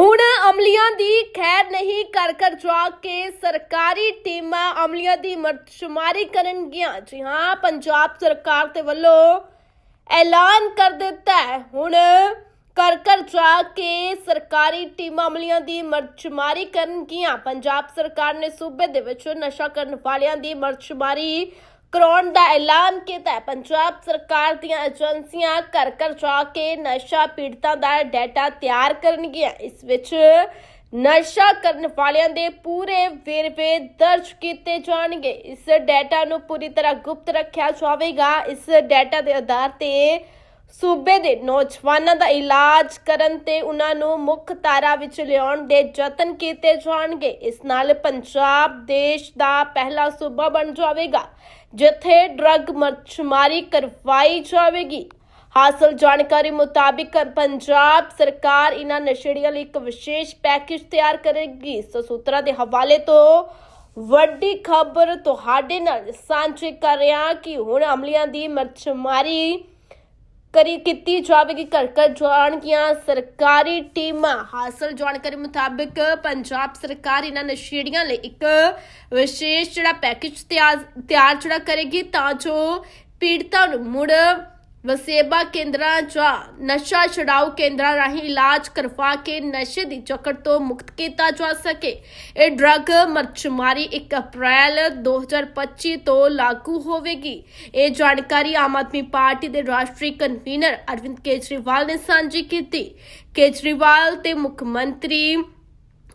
ਹੁਣ ਅਮਲੀਆਂ ਦੀ ਖੈਰ ਨਹੀਂ ਕਰ ਕਰ ਜਾ ਕੇ ਸਰਕਾਰੀ ਟੀਮਾਂ ਅਮਲੀਆਂ ਦੀ ਮਰਦਸ਼ੁਮਾਰੀ ਕਰਨਗੀਆਂ। ਜੀ ਹਾਂ, ਪੰਜਾਬ ਸਰਕਾਰ ਦੇ ਵੱਲੋਂ ਐਲਾਨ ਕਰ ਦਿੱਤਾ ਹੈ। ਹੁਣ ਕਰ ਕਰ ਜਾ ਕੇ ਸਰਕਾਰੀ ਟੀਮਾਂ ਅਮਲੀਆਂ ਦੀ ਮਰਦਸ਼ੁਮਾਰੀ ਕਰਨਗੀਆਂ। ਪੰਜਾਬ ਸਰਕਾਰ ਨੇ ਸੂਬੇ ਦੇ ਵਿੱਚ ਨਸ਼ਾ ਕਰਨ ਵਾਲਿਆਂ ਦੀ ਮਰਦਸ਼ੁਮਾਰੀ ਕਰਾਉਣ ਦਾ ਐਲਾਨ ਕੀਤਾ ਹੈ। ਪੰਜਾਬ ਸਰਕਾਰ ਦੀਆਂ ਏਜੰਸੀਆਂ ਘਰ ਘਰ ਜਾ ਕੇ ਨਸ਼ਾ ਪੀੜਤਾਂ ਦਾ ਡਾਟਾ ਤਿਆਰ ਕਰਨਗੀਆਂ। ਇਸ ਵਿੱਚ ਨਸ਼ਾ ਕਰਨ ਵਾਲਿਆਂ ਦੇ ਪੂਰੇ ਵੇਰਵੇ ਦਰਜ ਕੀਤੇ ਜਾਣਗੇ। ਇਸ ਡਾਟਾ ਨੂੰ ਪੂਰੀ ਤਰ੍ਹਾਂ ਗੁਪਤ ਰੱਖਿਆ ਜਾਵੇਗਾ। ਇਸ ਡਾਟਾ ਦੇ ਆਧਾਰ ਤੇ ਸੂਬੇ ਦੇ ਨੌਜਵਾਨਾਂ ਦਾ ਇਲਾਜ ਕਰਨ ਤੇ ਉਹਨਾਂ ਨੂੰ ਮੁੱਖ ਧਾਰਾ ਵਿੱਚ ਲਿਆਉਣ ਦੇ ਯਤਨ ਕੀਤੇ ਜਾਣਗੇ। ਇਸ ਨਾਲ ਪੰਜਾਬ ਦੇਸ਼ ਦਾ ਪਹਿਲਾ ਸੂਬਾ ਬਣ ਜਾਵੇਗਾ, ਜਿੱਥੇ ਡਰੱਗ ਮਰਚਮਾਰੀ ਕਰਵਾਈ ਜਾਵੇਗੀ। ਹਾਸਲ ਜਾਣਕਾਰੀ ਮੁਤਾਬਿਕ ਪੰਜਾਬ ਸਰਕਾਰ ਇਹਨਾਂ ਨਸ਼ੇੜੀਆਂ ਲਈ ਇੱਕ ਵਿਸ਼ੇਸ਼ ਪੈਕੇਜ ਤਿਆਰ ਕਰੇਗੀ। ਸੋ ਸੂਤਰਾਂ ਦੇ ਹਵਾਲੇ ਤੋਂ ਵੱਡੀ ਖਬਰ ਤੁਹਾਡੇ ਨਾਲ ਸਾਂਝੀ ਕਰ ਰਿਹਾ ਕਿ ਹੁਣ ਅਮਲੀਆਂ ਦੀ ਮਰਚਮਾਰੀ ਕਰੀ ਕੀਤੀ ਜਾਵੇਗੀ ਘਰ ਘਰ ਜਾਣਗੀਆਂ ਸਰਕਾਰੀ ਟੀਮਾਂ। ਹਾਸਲ ਜਾਣਕਾਰੀ ਮੁਤਾਬਕ ਪੰਜਾਬ ਸਰਕਾਰ ਇਹਨਾਂ ਨਸ਼ੇੜੀਆਂ ਲਈ ਇੱਕ ਵਿਸ਼ੇਸ਼ ਜਿਹੜਾ ਪੈਕੇਜ ਤਿਆਰ ਤਿਆਰ ਜਿਹੜਾ ਕਰੇਗੀ ਤਾਂ ਜੋ ਪੀੜਤਾਂ ਨੂੰ ਮੁੜ ਵਸੇਬਾ ਕੇਂਦਰਾਂ ਜਾਂ ਨਸ਼ਾ ਛਡਾਊ ਕੇਂਦਰਾਂ ਰਾਹੀਂ ਇਲਾਜ ਕਰਵਾ ਕੇ ਨਸ਼ੇ ਦੀ ਜਕੜ ਤੋਂ ਮੁਕਤ ਕੀਤਾ ਜਾ ਸਕੇ। ਇਹ ਡਰੱਗ ਮਰਚਮਾਰੀ 1 ਅਪ੍ਰੈਲ 2025 ਤੋਂ ਲਾਗੂ ਹੋਵੇਗੀ। ਇਹ ਜਾਣਕਾਰੀ ਆਮ ਆਦਮੀ ਪਾਰਟੀ ਦੇ ਰਾਸ਼ਟਰੀ ਕਨਵੀਨਰ ਅਰਵਿੰਦ ਕੇਜਰੀਵਾਲ ਨੇ ਸਾਂਝੀ ਕੀਤੀ। ਕੇਜਰੀਵਾਲ ਤੇ ਮੁੱਖ ਮੰਤਰੀ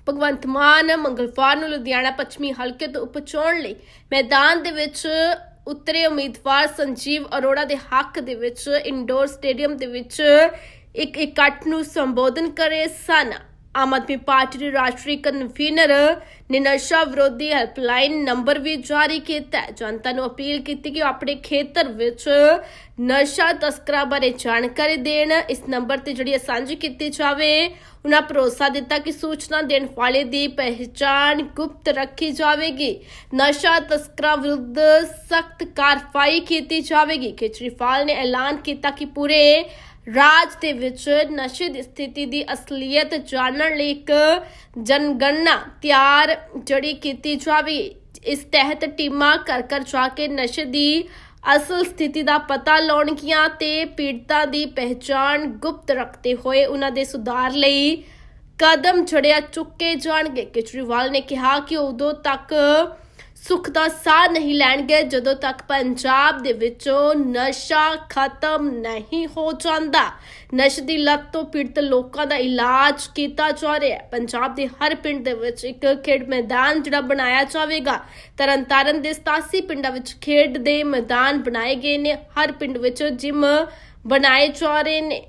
ਭਗਵੰਤ ਮਾਨ ਮੰਗਲਵਾਰ ਨੂੰ ਲੁਧਿਆਣਾ ਪੱਛਮੀ ਹਲਕੇ ਤੋਂ ਉਪਚੋਣ ਲਈ ਮੈਦਾਨ ਦੇ ਵਿੱਚ ਉਤਰੇ ਉਮੀਦਵਾਰ ਸੰਜੀਵ ਅਰੋੜਾ ਦੇ ਹੱਕ ਦੇ ਵਿੱਚ ਇੰਡੋਰ ਸਟੇਡੀਅਮ ਦੇ ਵਿੱਚ ਇੱਕ ਇਕੱਠ ਨੂੰ ਸੰਬੋਧਨ ਕਰੇ ਸਨ। ਆਮ ਆਦਮੀ ਪਾਰਟੀ ਦੇ ਰਾਸ਼ਟਰੀ ਕਨਵੀਨਰ ਨੇ ਨਸ਼ਾ ਵਿਰੋਧੀ ਹੈਲਪਲਾਈਨ ਨੰਬਰ ਵੀ ਜਾਰੀ ਕੀਤਾ ਹੈ। ਜਨਤਾ ਨੂੰ ਅਪੀਲ ਕੀਤੀ ਕਿ ਆਪਣੇ ਖੇਤਰ ਵਿੱਚ ਨਸ਼ਾ ਤਸਕਰਾਂ ਬਾਰੇ ਜਾਣਕਾਰੀ ਦੇਣ। ਇਸ ਨੰਬਰ ਤੇ ਜਿਹੜੀ ਸਾਂਝੀ ਕੀਤੀ ਜਾਵੇ, ਉਹਨਾਂ ਭਰੋਸਾ ਦਿੱਤਾ ਕਿ ਸੂਚਨਾ ਦੇਣ ਵਾਲੇ ਦੀ ਪਹਿਚਾਣ ਗੁਪਤ ਰੱਖੀ ਜਾਵੇਗੀ। ਨਸ਼ਾ ਤਸਕਰਾਂ ਵਿਰੁੱਧ ਸਖਤ ਕਾਰਵਾਈ ਕੀਤੀ ਜਾਵੇਗੀ। ਕੇਜਰੀਵਾਲ ਨੇ ਐਲਾਨ ਕੀਤਾ ਕਿ ਪੂਰੇ ਰਾਜ ਦੇ ਵਿੱਚ ਨਸ਼ੇ ਦੀ ਸਥਿਤੀ ਦੀ ਅਸਲੀਅਤ ਜਾਣਨ ਲਈ ਇੱਕ ਜਨਗਣਨਾ ਤਿਆਰ ਜਿਹੜੀ ਕੀਤੀ ਜਾਵੇ। ਇਸ ਤਹਿਤ ਟੀਮਾਂ ਘਰ ਘਰ ਜਾ ਕੇ ਨਸ਼ੇ ਦੀ ਅਸਲ ਸਥਿਤੀ ਦਾ ਪਤਾ ਲਾਉਣਗੀਆਂ ਤੇ ਪੀੜਤਾਂ ਦੀ ਪਹਿਚਾਣ ਗੁਪਤ ਰੱਖਦੇ ਹੋਏ ਉਹਨਾਂ ਦੇ ਸੁਧਾਰ ਲਈ ਕਦਮ ਛੜਿਆ ਚੁੱਕੇ ਜਾਣਗੇ। ਕੇਜਰੀਵਾਲ ਨੇ ਕਿਹਾ ਕਿ ਉਦੋਂ ਤੱਕ ਸੁੱਖ ਦਾ ਸਾਹ ਨਹੀਂ ਲੈਣਗੇ ਜਦੋਂ ਤੱਕ ਪੰਜਾਬ ਦੇ ਵਿੱਚੋਂ ਨਸ਼ਾ ਖਤਮ ਨਹੀਂ ਹੋ ਜਾਂਦਾ। ਨਸ਼ੇ ਦੀ ਲੱਤ ਤੋਂ ਪੀੜਤ ਲੋਕਾਂ ਦਾ ਇਲਾਜ ਕੀਤਾ ਜਾ ਰਿਹਾ ਹੈ। ਪੰਜਾਬ ਦੇ ਹਰ ਪਿੰਡ ਦੇ ਵਿੱਚ ਇੱਕ ਖੇਡ ਮੈਦਾਨ ਜਿਹੜਾ ਬਣਾਇਆ ਜਾਵੇਗਾ। ਤਰਨਤਾਰਨ ਦੇ 87 ਪਿੰਡਾਂ ਵਿੱਚ ਖੇਡ ਦੇ ਮੈਦਾਨ ਬਣਾਏ ਗਏ ਨੇ। ਹਰ ਪਿੰਡ ਵਿੱਚ ਜਿਮ ਬਣਾਏ ਜਾ ਰਹੇ ਨੇ।